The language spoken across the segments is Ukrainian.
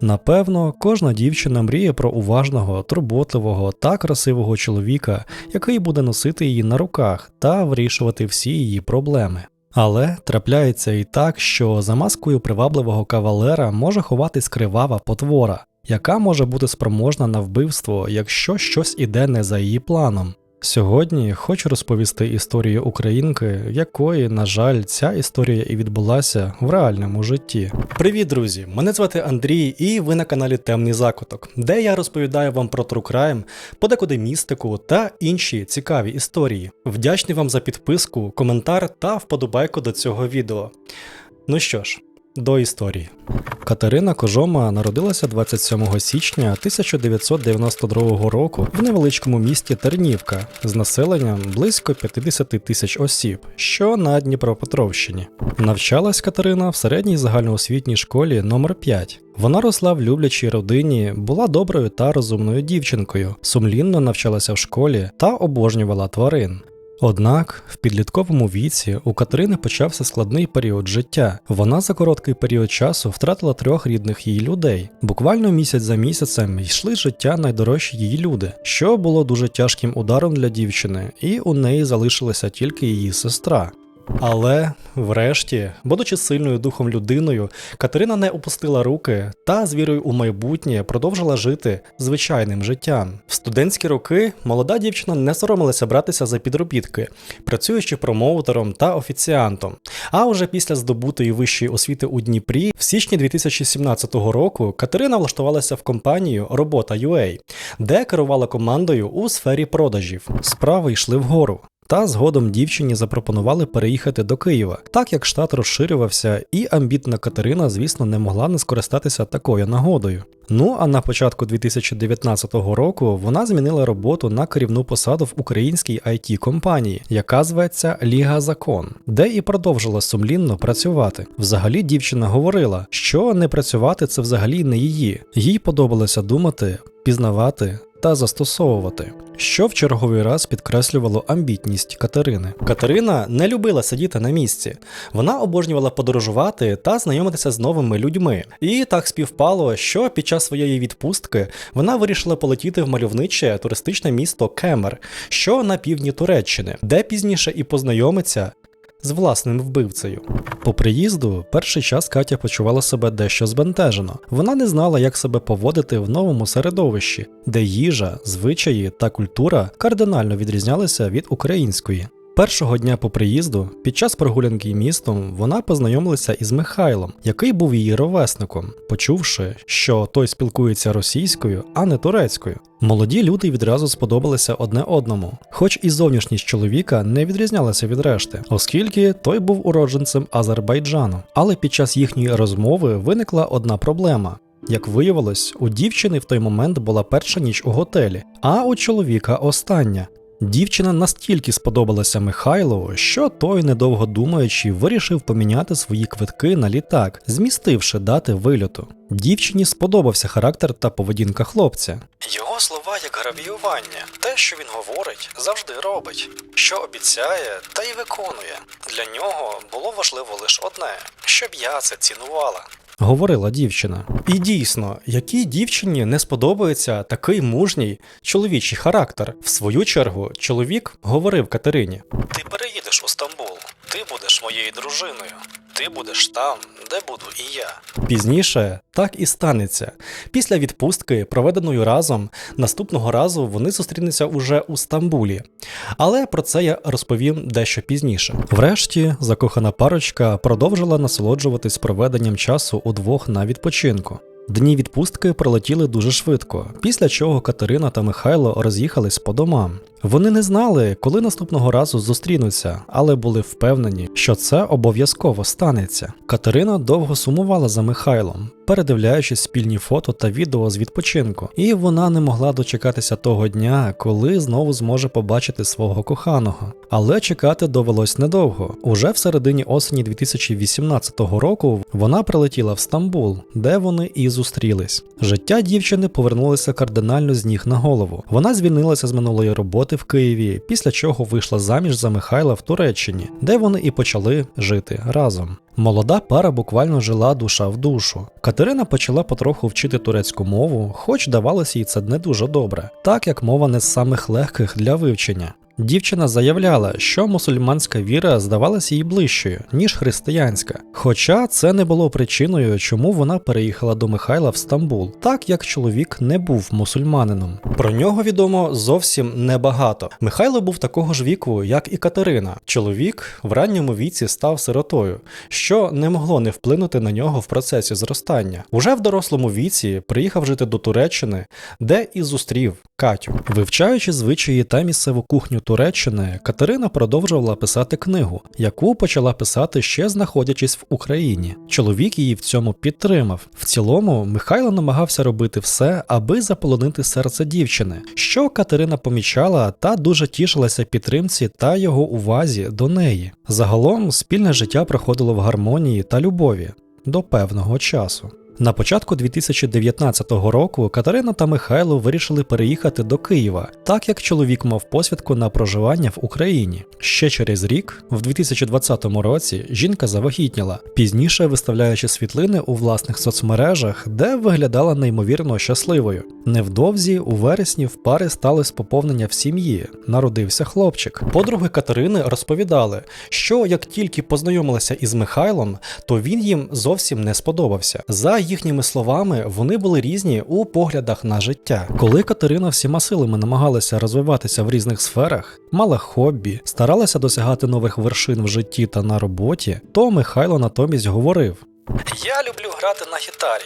Напевно, кожна дівчина мріє про уважного, турботливого та красивого чоловіка, який буде носити її на руках та вирішувати всі її проблеми. Але трапляється і так, що за маскою привабливого кавалера може ховатись кривава потвора, яка може бути спроможна на вбивство, якщо щось іде не за її планом. Сьогодні хочу розповісти історію українки, якої, на жаль, ця історія і відбулася в реальному житті. Привіт, друзі! Мене звати Андрій, і ви на каналі Темний Закуток, де я розповідаю вам про crime, подекуди містику та інші цікаві історії. Вдячний вам за підписку, коментар та вподобайку до цього відео. Ну що ж, до історії. Катерина Кожома народилася 27 січня 1992 року в невеличкому місті Тернівка з населенням близько 50 тисяч осіб, що на Дніпропетровщині. Навчалась Катерина в середній загальноосвітній школі номер 5 Вона росла в люблячій родині, була доброю та розумною дівчинкою, сумлінно навчалася в школі та обожнювала тварин. Однак в підлітковому віці у Катерини почався складний період життя. Вона за короткий період часу втратила трьох рідних її людей. Буквально місяць за місяцем йшли життя найдорожчі її люди, що було дуже тяжким ударом для дівчини, і у неї залишилася тільки її сестра. Але, врешті, будучи сильною духом людиною, Катерина не опустила руки та з вірою у майбутнє продовжила жити звичайним життям. В студентські роки молода дівчина не соромилася братися за підробітки, працюючи промоутером та офіціантом. А уже після здобутої вищої освіти у Дніпрі, в січні 2017 року Катерина влаштувалася в компанію Робота.UA, де керувала командою у сфері продажів. Справи йшли вгору. Та згодом дівчині запропонували переїхати до Києва, так як штат розширювався, і амбітна Катерина, звісно, не могла не скористатися такою нагодою. Ну а на початку 2019 року вона змінила роботу на керівну посаду в українській it компанії, яка зветься Ліга Закон, де і продовжила сумлінно працювати. Взагалі дівчина говорила, що не працювати це взагалі не її. Їй подобалося думати, пізнавати та застосовувати, що в черговий раз підкреслювало амбітність Катерини. Катерина не любила сидіти на місці, вона обожнювала подорожувати та знайомитися з новими людьми. І так співпало, що під час своєї відпустки вона вирішила полетіти в мальовниче туристичне місто Кемер, що на півдні Туреччини, де пізніше і познайомиться з власним вбивцею. По приїзду перший час Катя почувала себе дещо збентежено. Вона не знала, як себе поводити в новому середовищі, де їжа, звичаї та культура кардинально відрізнялися від української. Першого дня по приїзду, під час прогулянки містом, вона познайомилася із Михайлом, який був її ровесником, почувши, що той спілкується російською, а не турецькою. Молоді люди відразу сподобалися одне одному, хоч і зовнішність чоловіка не відрізнялася від решти, оскільки той був уродженцем Азербайджану. Але під час їхньої розмови виникла одна проблема. Як виявилось, у дівчини в той момент була перша ніч у готелі, а у чоловіка остання. Дівчина настільки сподобалася Михайлову, що той, недовго думаючи, вирішив поміняти свої квитки на літак, змістивши дати вильоту. Дівчині сподобався характер та поведінка хлопця. Його слова як гравіювання. Те, що він говорить, завжди робить. Що обіцяє, та й виконує. Для нього було важливо лише одне, щоб я це цінувала. Говорила дівчина. І дійсно, якій дівчині не сподобається такий мужній чоловічий характер. В свою чергу, чоловік говорив Катерині: Ти переїдеш у Стамбул, ти будеш моєю дружиною, ти будеш там, де буду і я. Пізніше так і станеться. Після відпустки, проведеної разом, наступного разу вони зустрінуться уже у Стамбулі. Але про це я розповім дещо пізніше. Врешті, закохана парочка продовжила насолоджуватись проведенням часу удвох на відпочинку. Дні відпустки пролетіли дуже швидко, після чого Катерина та Михайло роз'їхались по домам. Вони не знали, коли наступного разу зустрінуться, але були впевнені, що це обов'язково станеться. Катерина довго сумувала за Михайлом, передивляючись спільні фото та відео з відпочинку, і вона не могла дочекатися того дня, коли знову зможе побачити свого коханого. Але чекати довелось недовго. Уже в середині осені 2018 року вона прилетіла в Стамбул, де вони і зустрілись. Життя дівчини повернулося кардинально з ніг на голову. Вона звільнилася з минулої роботи роботи в Києві, після чого вийшла заміж за Михайла в Туреччині, де вони і почали жити разом. Молода пара буквально жила душа в душу. Катерина почала потроху вчити турецьку мову, хоч давалося їй це не дуже добре, так як мова не з самих легких для вивчення. Дівчина заявляла, що мусульманська віра здавалася їй ближчою, ніж християнська. Хоча це не було причиною, чому вона переїхала до Михайла в Стамбул, так як чоловік не був мусульманином. Про нього відомо зовсім небагато. Михайло був такого ж віку, як і Катерина. Чоловік в ранньому віці став сиротою, що не могло не вплинути на нього в процесі зростання. Уже в дорослому віці приїхав жити до Туреччини, де і зустрів Катю. Вивчаючи звичаї та місцеву кухню Туреччини, Катерина продовжувала писати книгу, яку почала писати ще знаходячись в Україні. Чоловік її в цьому підтримав. В цілому, Михайло намагався робити все, аби заполонити серце дівчини, що Катерина помічала та дуже тішилася підтримці та його увазі до неї. Загалом спільне життя проходило в гармонії та любові до певного часу. На початку 2019 року Катерина та Михайло вирішили переїхати до Києва, так як чоловік мав посвідку на проживання в Україні. Ще через рік, в 2020 році, жінка завагітніла, пізніше виставляючи світлини у власних соцмережах, де виглядала неймовірно щасливою. Невдовзі, у вересні, в пари сталося поповнення в сім'ї, народився хлопчик. Подруги Катерини розповідали, що як тільки познайомилися із Михайлом, то він їм зовсім не сподобався. За їхніми словами, вони були різні у поглядах на життя. Коли Катерина всіма силами намагалася розвиватися в різних сферах, мала хобі, старалася досягати нових вершин в житті та на роботі, то Михайло натомість говорив. Я люблю грати на гітарі.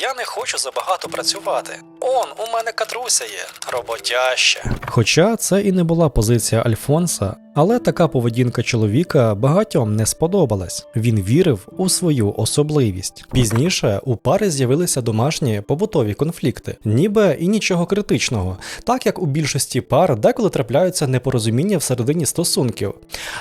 Я не хочу забагато працювати. Он, у мене катруся є, роботяща. Хоча це і не була позиція Альфонса, але така поведінка чоловіка багатьом не сподобалась. Він вірив у свою особливість. Пізніше у пари з'явилися домашні побутові конфлікти, ніби і нічого критичного, так як у більшості пар деколи трапляються непорозуміння всередині стосунків.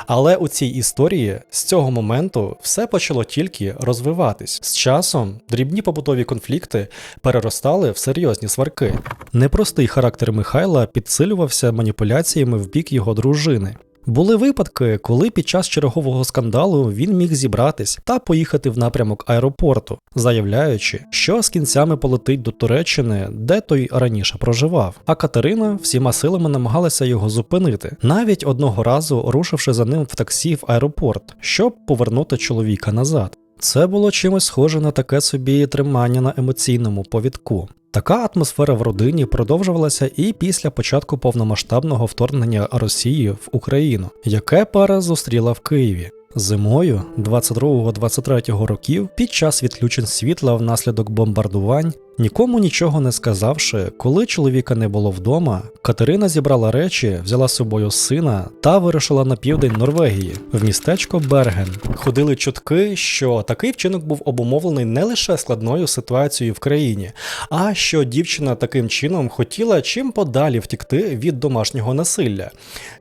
Але у цій історії з цього моменту все почало тільки розвиватись. З часом дрібні побутові конфлікти переростали в серйозні сварки. Непростий характер Михайла підсилювався маніпуляціями в бік його дружини. Були випадки, коли під час чергового скандалу він міг зібратись та поїхати в напрямок аеропорту, заявляючи, що з кінцями полетить до Туреччини, де той раніше проживав. А Катерина всіма силами намагалася його зупинити, навіть одного разу рушивши за ним в таксі в аеропорт, щоб повернути чоловіка назад. Це було чимось схоже на таке собі тримання на емоційному повідку. Така атмосфера в родині продовжувалася і після початку повномасштабного вторгнення Росії в Україну, яке пара зустріла в Києві. Зимою 22-23 років, під час відключень світла внаслідок бомбардувань, нікому нічого не сказавши, коли чоловіка не було вдома, Катерина зібрала речі, взяла з собою сина та вирушила на південь Норвегії в містечко Берген. Ходили чутки, що такий вчинок був обумовлений не лише складною ситуацією в країні, а що дівчина таким чином хотіла чим подалі втікти від домашнього насилля,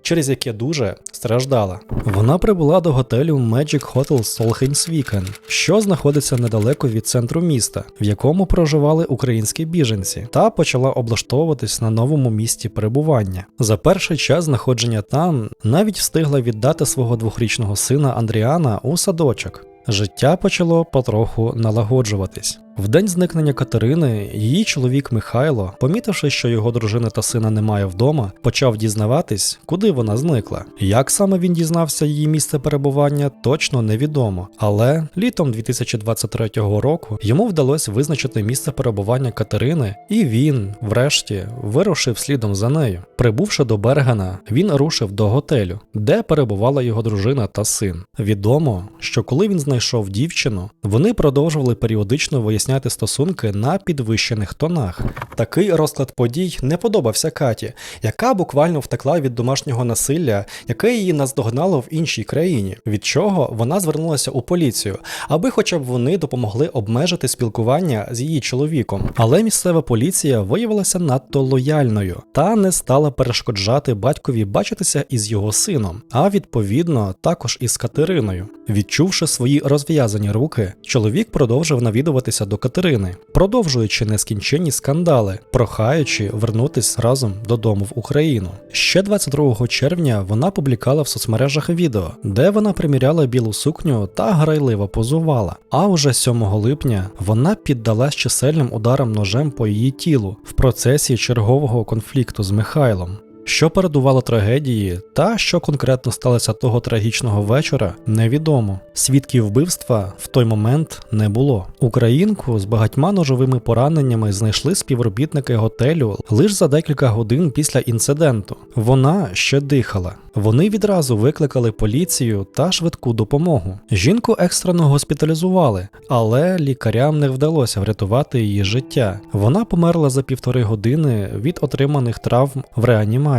через яке дуже страждала. Вона прибула до готелю Magic Hotel Solheimsviken, що знаходиться недалеко від центру міста, в якому проживали українські біженці, та почала облаштовуватись на новому місці перебування. За перший час знаходження там навіть встигла віддати свого двохрічного сина Андріана у садочок. Життя почало потроху налагоджуватись. В день зникнення Катерини її чоловік Михайло, помітивши, що його дружини та сина немає вдома, почав дізнаватись, куди вона зникла. Як саме він дізнався її місце перебування, точно невідомо. Але літом 2023 року йому вдалося визначити місце перебування Катерини, і він, врешті, вирушив слідом за нею. Прибувши до Бергена, він рушив до готелю, де перебувала його дружина та син. Відомо, що коли він знайшов дівчину, вони продовжували періодично виясняти стосунки на підвищених тонах. Такий розклад подій не подобався Каті, яка буквально втекла від домашнього насилля, яке її наздогнало в іншій країні, від чого вона звернулася у поліцію, аби хоча б вони допомогли обмежити спілкування з її чоловіком. Але місцева поліція виявилася надто лояльною та не стала перешкоджати батькові бачитися із його сином, а відповідно також із Катериною. Відчувши свої розв'язані руки, чоловік продовжив навідуватися до Катерини, продовжуючи нескінченні скандали, прохаючи вернутись разом додому в Україну. Ще 22 червня вона публікала в соцмережах відео, де вона приміряла білу сукню та грайливо позувала. А уже 7 липня вона піддалась чисельним ударам ножем по її тілу в процесі чергового конфлікту з Михайлом. Що передувало трагедії, та що конкретно сталося того трагічного вечора, невідомо. Свідків вбивства в той момент не було. Українку з багатьма ножовими пораненнями знайшли співробітники готелю лише за декілька годин після інциденту. Вона ще дихала. Вони відразу викликали поліцію та швидку допомогу. Жінку екстрено госпіталізували, але лікарям не вдалося врятувати її життя. Вона померла за півтори години від отриманих травм в реанімації.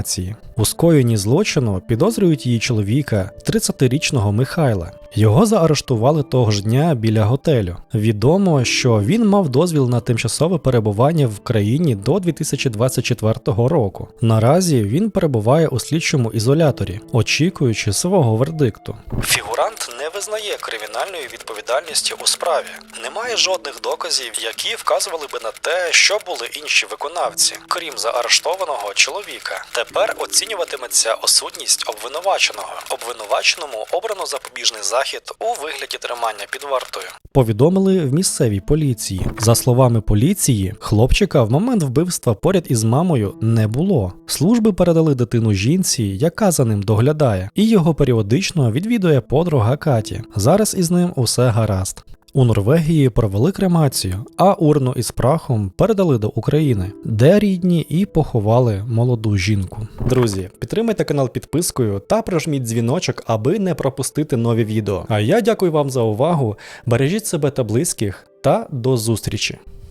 У скоєнні злочину підозрюють її чоловіка, 30-річного Михайла. Його заарештували того ж дня біля готелю. Відомо, що він мав дозвіл на тимчасове перебування в країні до 2024 року. Наразі він перебуває у слідчому ізоляторі, очікуючи свого вердикту. Фігурант не визнає кримінальної відповідальності у справі. Немає жодних доказів, які вказували би на те, що були інші виконавці, крім заарештованого чоловіка. Тепер оцінюватиметься осудність обвинуваченого. Обвинуваченому обрано запобіжний захід у вигляді тримання під вартою. Повідомили в місцевій поліції. За словами поліції, хлопчика в момент вбивства поряд із мамою не було. Служби передали дитину жінці, яка за ним доглядає, і його періодично відвідує подруга Каті. Зараз із ним усе гаразд. У Норвегії провели кремацію, а урну із прахом передали до України, де рідні і поховали молоду жінку. Друзі, підтримайте канал підпискою та прожміть дзвіночок, аби не пропустити нові відео. А я дякую вам за увагу. Бережіть себе та близьких та до зустрічі!